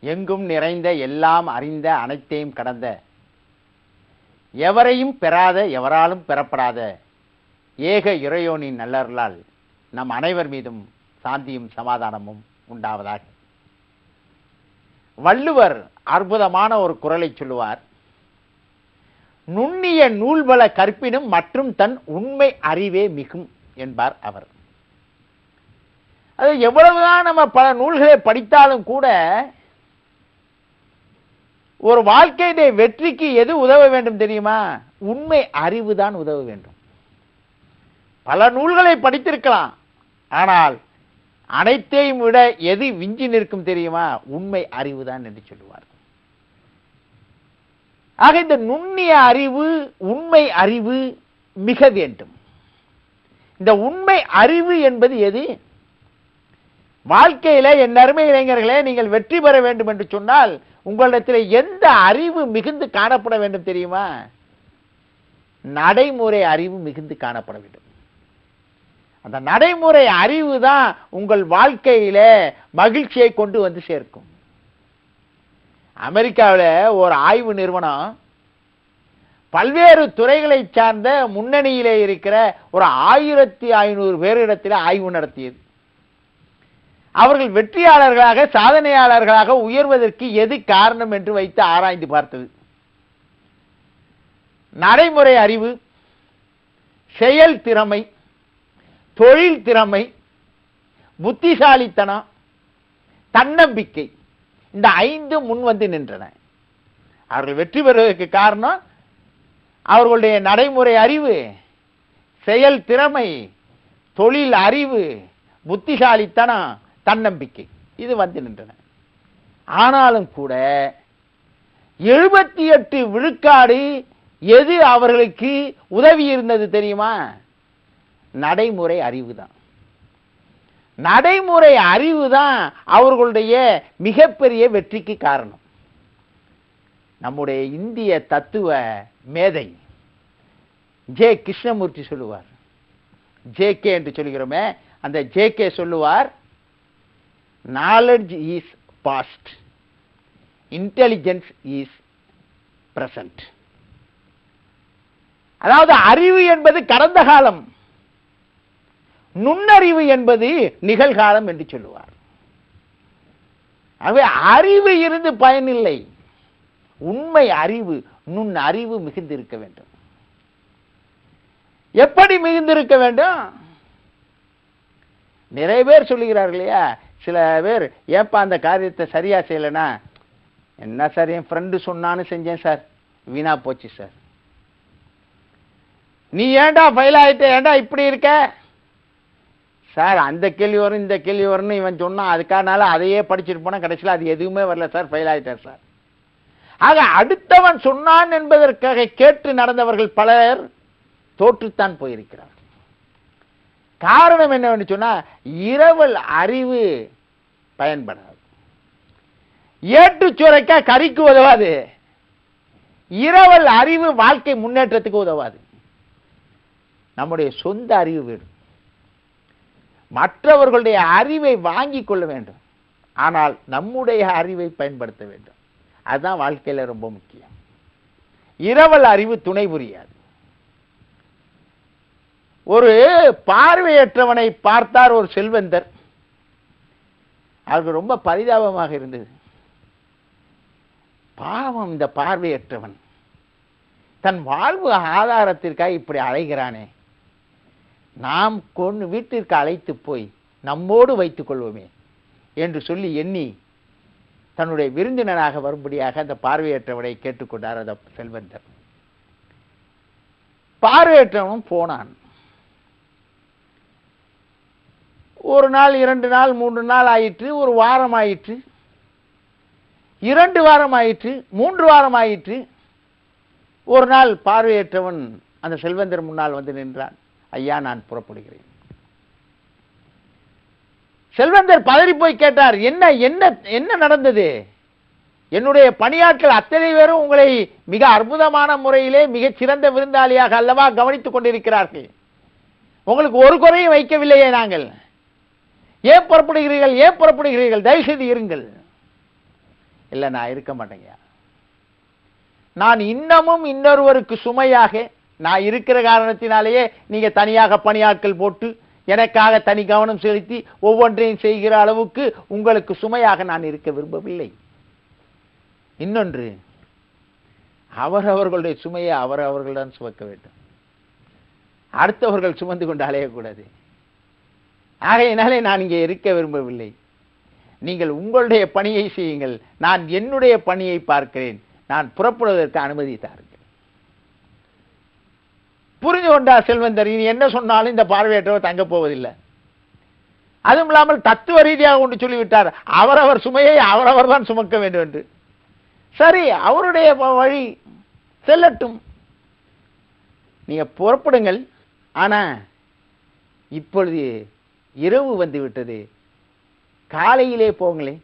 எங்கும் நிறைந்த எல்லாம் அறிந்த அனைத்தையும் கடந்த. எவரையும் பெறாத எவராலும் பெறப்படாத ஏக இறையோனின் நல்லருளால் நம் அனைவர் மீதும் சாந்தியும் சமாதானமும் உண்டாவதாக. வள்ளுவர் அற்புதமான ஒரு குரலை சொல்லுவார். நுண்ணிய நூல்பல கற்பினும் மற்றும் தன் உண்மை அறிவே மிகும் என்பார் அவர். அது எவ்வளவுதான் நம்ம பல நூல்களை படித்தாலும் கூட ஒரு வாழ்க்கையினுடைய வெற்றிக்கு எது உதவ வேண்டும் தெரியுமா? உண்மை அறிவு தான் உதவ வேண்டும். பல நூல்களை படித்திருக்கலாம். ஆனால் அனைத்தையும் விட எது விஞ்சி நிற்கும் தெரியுமா? உண்மை அறிவு தான் என்று சொல்லுவார் ஆக இந்த நுண்ணிய அறிவு உண்மை அறிவு மிக வேண்டும். இந்த உண்மை அறிவு என்பது எது? வாழ்க்கையில என் அருமை இளைஞர்களே நீங்கள் வெற்றி பெற வேண்டும் என்று சொன்னால் உங்களிடத்தில் எந்த அறிவு மிகுந்து காணப்பட வேண்டும் தெரியுமா? நடைமுறை அறிவு மிகுந்து காணப்பட வேண்டும். அந்த நடைமுறை அறிவு தான் உங்கள் வாழ்க்கையில மகிழ்ச்சியை கொண்டு வந்து சேர்க்கும். அமெரிக்காவில் ஒரு ஆய்வு நிறுவனம் பல்வேறு துறைகளை சார்ந்த முன்னணியிலே இருக்கிற ஒரு ஆயிரத்தி ஐநூறு பேரிடத்தில் ஆய்வு நடத்தியது. அவர்கள் வெற்றியாளர்களாக சாதனையாளர்களாக உயர்வதற்கு எது காரணம் என்று வைத்து ஆராய்ந்து பார்த்தது. நடைமுறை அறிவு செயல் திறமை தொழில் திறமை புத்திசாலித்தனம் தன்னம்பிக்கை இந்த ஐந்து முன் வந்து நின்றன. அவர்கள் வெற்றி பெறுவதற்கு காரணம் அவர்களுடைய நடைமுறை அறிவு செயல் திறமை தொழில் அறிவு புத்திசாலித்தனம் தன்னம்பிக்கை. இது வந்து நின்றன. ஆனாலும் கூட எழுபத்தி எட்டு விழுக்காடு எது அவர்களுக்கு உதவி இருந்தது தெரியுமா? நடைமுறை அறிவு தான் நடைமுறை அறிவு தான் அவர்களுடைய மிகப்பெரிய வெற்றிக்கு காரணம். நம்முடைய இந்திய தத்துவ மேதை ஜே கிருஷ்ணமூர்த்தி சொல்லுவார். ஜே கே என்று சொல்கிறோமே அந்த ஜே கே சொல்லுவார் knowledge is past intelligence is present அதாவது அறிவு என்பது கடந்த காலம். நுண்ணறிவு என்பது நிகழ்காலம் என்று சொல்லுவார். ஆகவே அறிவு இருந்து பயனில்லை. உண்மை அறிவு நுண் அறிவு மிகுந்திருக்க வேண்டும். எப்படி மிகுந்திருக்க வேண்டும்? நிறைய பேர் சொல்லுகிறார்கள் இல்லையா? சில பேர் ஏப்பா அந்த காரியத்தை சரியாக செய்யலைனா என்ன சார் என் ஃப்ரெண்டு சொன்னான்னு செஞ்சேன் சார். வீணா போச்சு சார். நீ ஏண்டா ஃபெயில் ஆகிட்ட ஏண்டா இப்படி இருக்க? சார் அந்த கேள்வி வரும் இந்த கேள்வி வரும்னு இவன் சொன்னான். அதுக்கானால அதையே படிச்சுட்டு போனால் கடைசியில் அது எதுவுமே வரல சார். ஃபெயில் ஆகிட்டார் சார். ஆக அடுத்தவன் சொன்னான் என்பதற்காக கேட்டு நடந்தவர்கள் பலர் தோற்றுத்தான் போயிருக்கிறார் காரணம் என்னவென்று சொன்னா இரவல் அறிவு பயன்படாது. ஏட்டு சுரைக்கா கறிக்கு உதவாது. இரவல் அறிவு வாழ்க்கை முன்னேற்றத்துக்கு உதவாது. நம்முடைய சொந்த அறிவு வேணும் மற்றவர்களுடைய அறிவை வாங்கி கொள்ள வேண்டும். ஆனால் நம்முடைய அறிவை பயன்படுத்த வேண்டும். அதுதான் வாழ்க்கையில ரொம்ப முக்கியம். இரவல் அறிவு துணை புரியாது. ஒரு பார்வையற்றவனை பார்த்தார் ஒரு செல்வந்தர். அவருக்கு ரொம்ப பரிதாபமாக இருந்தது. பாவம் இந்த பார்வையற்றவன். தன் வாழ்வு ஆதாரத்திற்காக இப்படி அழைகிறானே நாம் கொண்டு வீட்டிற்கு அழைத்து போய் நம்மோடு வைத்துக் கொள்வோமே என்று சொல்லி எண்ணி தன்னுடைய விருந்தினராக வரும்படியாக அந்த பார்வையற்றவனை கேட்டுக்கொண்டார் அந்த செல்வந்தர். பார்வையற்றவனும் போனான். ஒரு நாள் இரண்டு நாள் மூன்று நாள் ஆயிற்று ஒரு வாரம் ஆயிற்று. இரண்டு வாரம் ஆயிற்று மூன்று வாரம் ஆயிற்று. ஒரு நாள் பார்வையற்றவன் அந்த செல்வந்தர் முன்னால் வந்து நின்றான். ஐயா நான் புறப்படுகிறேன். செல்வந்தர் பதறி போய் கேட்டார் என்ன என்ன என்ன நடந்தது? என்னுடைய பணியாட்கள் அத்தனை பேரும் உங்களை மிக அற்புதமான முறையிலே மிகச் சிறந்த விருந்தாளியாக அல்லவா கவனித்துக் கொண்டிருக்கிறார்கள்? உங்களுக்கு ஒரு குறையும் வைக்கவில்லையே நாங்கள். ஏன் புறப்படுகிறீர்கள்? ஏன் புறப்படுகிறீர்கள்? தயவு செய்து இருங்கள். இல்லை நான் இருக்க மாட்டேங்க நான் இன்னமும் இன்னொருவருக்கு சுமையாக நான் இருக்கிற காரணத்தினாலேயே நீங்கள் தனியாக பணியாட்கள் போட்டு எனக்காக தனி கவனம் செலுத்தி ஒவ்வொன்றையும் செய்கிற அளவுக்கு உங்களுக்கு சுமையாக நான் இருக்க விரும்பவில்லை. இன்னொன்று அவரவர்களுடைய சுமையை அவரவர்கள்தான் சுமக்க வேண்டும். அடுத்தவர்கள் சுமந்து கொண்டு அலையக்கூடாது. ஆகையினாலே நான் இங்கே இருக்க விரும்பவில்லை. நீங்கள் உங்களுடைய பணியை செய்யுங்கள். நான் என்னுடைய பணியை பார்க்கிறேன். நான் புறப்படுவதற்கு அனுமதி தாருங்கள். புரிந்து கொண்டார் செல்வந்தர் இனி என்ன சொன்னாலும் இந்த பார்வையற்றவர் தங்கப் போவதில்லை. அதுவும் இல்லாமல் தத்துவ ரீதியாக கொண்டு சொல்லிவிட்டார். அவரவர் சுமையை அவரவர் தான் சுமக்க வேண்டும் என்று. சரி அவருடைய வழி செல்லட்டும். நீங்கள் புறப்படுங்கள். ஆனால் இப்பொழுது இரவு வந்து விட்டது. காலையிலே போங்களே.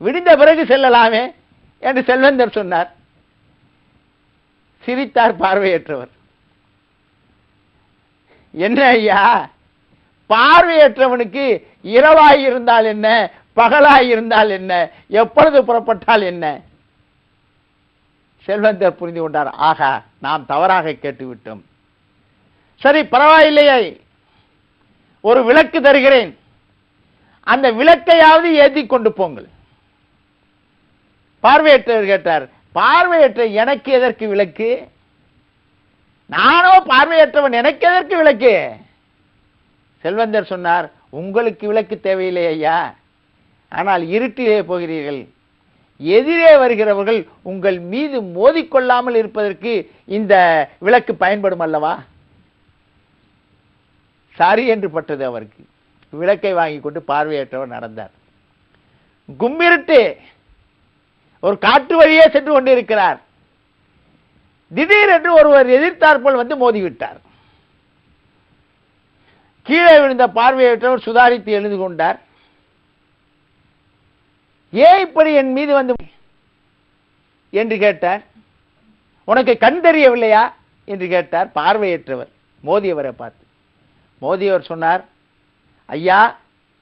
விடிந்த பிறகு செல்லலாமே என்று செல்வந்தர் சொன்னார். சிரித்தார் பார்வையற்றவர். என்ன ஐயா? பார்வையற்றவனுக்கு இரவாய் இருந்தால் என்ன? பகலாய் இருந்தால் என்ன? எப்பொழுது புறப்பட்டால் என்ன? செல்வந்தர் புரிந்து கொண்டார். ஆகா நாம் தவறாக கேட்டுவிட்டோம். சரி பரவாயில்லையே. ஒரு விளக்கு தருகிறேன். அந்த விளக்கையாவது ஏத்தி கொண்டு போங்கள். பார்வையற்றவர் கேட்டார் பார்வையற்ற எனக்கு எதற்கு விளக்கு? நானோ பார்வையற்றவன் எனக்கு எதற்கு விளக்கு? செல்வந்தர் சொன்னார் உங்களுக்கு விளக்கு தேவையில்லை ஐயா. ஆனால் இருட்டிலே போகிறீர்கள். எதிரே வருகிறவர்கள் உங்கள் மீது மோதிக்கொள்ளாமல் இருப்பதற்கு இந்த விளக்கு பயன்படும் அல்லவா? சரி என்று பட்டது அவருக்கு. விளக்கை வாங்கி கொண்டு பார்வையற்றவர் நடந்தார். கும்மிருட்டு ஒரு காட்டு வழியே சென்று கொண்டிருக்கிறார். திடீரென்று ஒருவர் எதிர்த்தாற்போல் வந்து மோதிவிட்டார். கீழே விழுந்த பார்வையற்றவர் சுதாரித்து எழுந்து கொண்டார். ஏன் இப்படி என் மீது வந்து என்று கேட்டார். உனக்கு கண் தெரியவில்லையா? என்று கேட்டார் பார்வையற்றவர். மோதியவரை பார்த்து. மோதியவர் சொன்னார் ஐயா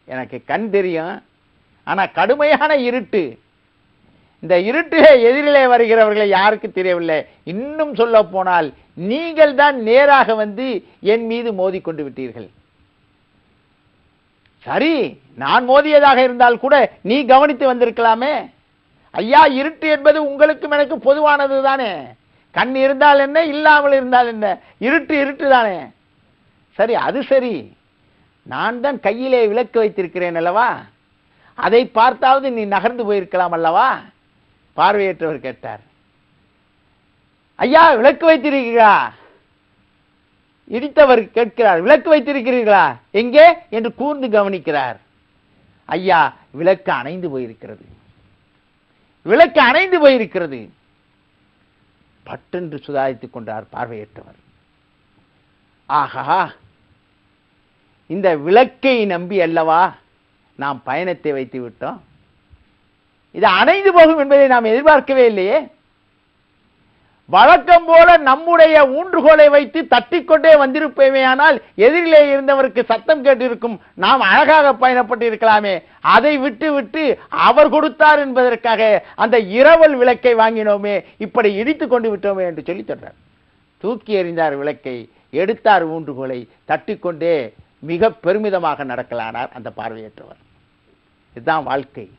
எனக்கு கண் தெரியும் ஆனால் கடுமையான இருட்டு. இந்த இருட்டிலே எதிரிலே வருகிறவர்களை யாருக்கு தெரியவில்லை. இன்னும் சொல்ல போனால் நீங்கள் தான் நேராக வந்து என் மீது மோதிக்கொண்டு விட்டீர்கள். சரி நான் மோதியதாக இருந்தால் கூட நீ கவனித்து வந்திருக்கலாமே. ஐயா இருட்டு என்பது உங்களுக்கும் எனக்கு பொதுவானது தானே கண் இருந்தால் என்ன இல்லாமல் இருந்தால் என்ன? இருட்டு இருட்டு தானே சரி அது சரி. நான் தான் கையிலே விளக்கு வைத்திருக்கிறேன் அல்லவா? அதை பார்த்தாவது நீ நகர்ந்து போயிருக்கலாம் அல்லவா? பார்வையற்றவர் கேட்டார். ஐயா விளக்கு வைத்திருக்கிறீர்களா? இடித்தவர் கேட்கிறார் விளக்கு வைத்திருக்கிறீர்களா? எங்கே? என்று கூர்ந்து கவனிக்கிறார். ஐயா விளக்கு அணைந்து போயிருக்கிறது. விளக்கு அணைந்து போயிருக்கிறது. பட்டென்று சுதாரித்துக் கொண்டார் பார்வையற்றவர். ஆஹா இந்த விளக்கை நம்பி அல்லவா நாம் பயணத்தை வைத்து விட்டோம்? இது அணைந்து போகும் என்பதை நாம் எதிர்பார்க்கவே இல்லையே. வழக்கம் போல நம்முடைய ஊன்றுகோலை வைத்து தட்டிக்கொண்டே வந்திருப்பேமையானால் எதிரிலே இருந்தவருக்கு சத்தம் கேட்டிருக்கும் நாம் அழகாக பயணப்பட்டு இருக்கலாமே அதை விட்டு விட்டு அவர் கொடுத்தார் என்பதற்காக அந்த இரவல் விளக்கை வாங்கினோமே இப்படி இடித்து கொண்டு விட்டோமே என்று சொல்லி சொல்றார் தூக்கி எறிந்தார் விளக்கை எடுத்தார் ஊன்றுகோலை தட்டிக்கொண்டே மிக பெருமிதமாக நடக்கலானார் அந்த பார்வையற்றவர். இதுதான் வாழ்க்கை.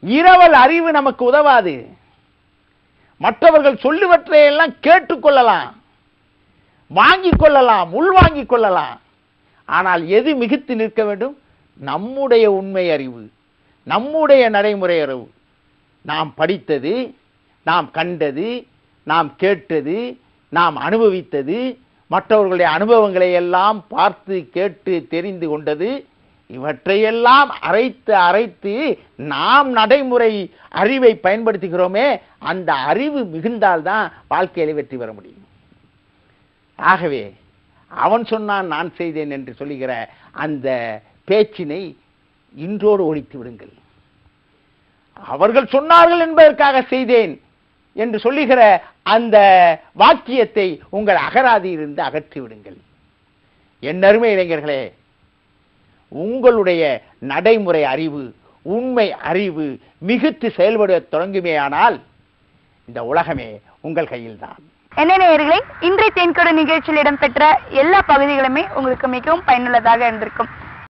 இரவல் அறிவு நமக்கு உதவாது. மற்றவர்கள் சொல்லுவற்றையெல்லாம் கேட்டுக்கொள்ளலாம் வாங்கிக் கொள்ளலாம் உள்வாங்கிக் கொள்ளலாம். ஆனால் எது மிகுத்து நிற்க வேண்டும்? நம்முடைய உண்மை அறிவு நம்முடைய நடைமுறை அறிவு. நாம் படித்தது நாம் கண்டது நாம் கேட்டது நாம் அனுபவித்தது மற்றவர்களுடைய அனுபவங்களை எல்லாம் பார்த்து கேட்டு தெரிந்து கொண்டது இவற்றையெல்லாம் அரைத்து அரைத்து நாம் நடைமுறை அறிவை பயன்படுத்துகிறோமே அந்த அறிவு மிகுந்தால்தான் வாழ்க்கையில் வெற்றி பெற முடியும். ஆகவே அவன் சொன்னான் நான் செய்தேன் என்று சொல்லுகிற அந்த பேச்சினை இன்றோடு ஒழித்து விடுங்கள். அவர்கள் சொன்னார்கள் என்பதற்காக செய்தேன். என்று சொல்லுகிற அந்த வாக்கியத்தை உங்கள் அகராதியிலிருந்து அகற்றி விடுங்கள். என் அருமை இளைஞர்களே உங்களுடைய நடைமுறை அறிவு உண்மை அறிவு மிகுத்து செயல்பட தொடங்குமேயானால் இந்த உலகமே உங்கள் கையில்தான். என்ன நேயர்களே இன்றைய தேன்கொடை நிகழ்ச்சியில் இடம்பெற்ற எல்லா பகுதிகளுமே உங்களுக்கு மிகவும் பயனுள்ளதாக இருந்திருக்கும்.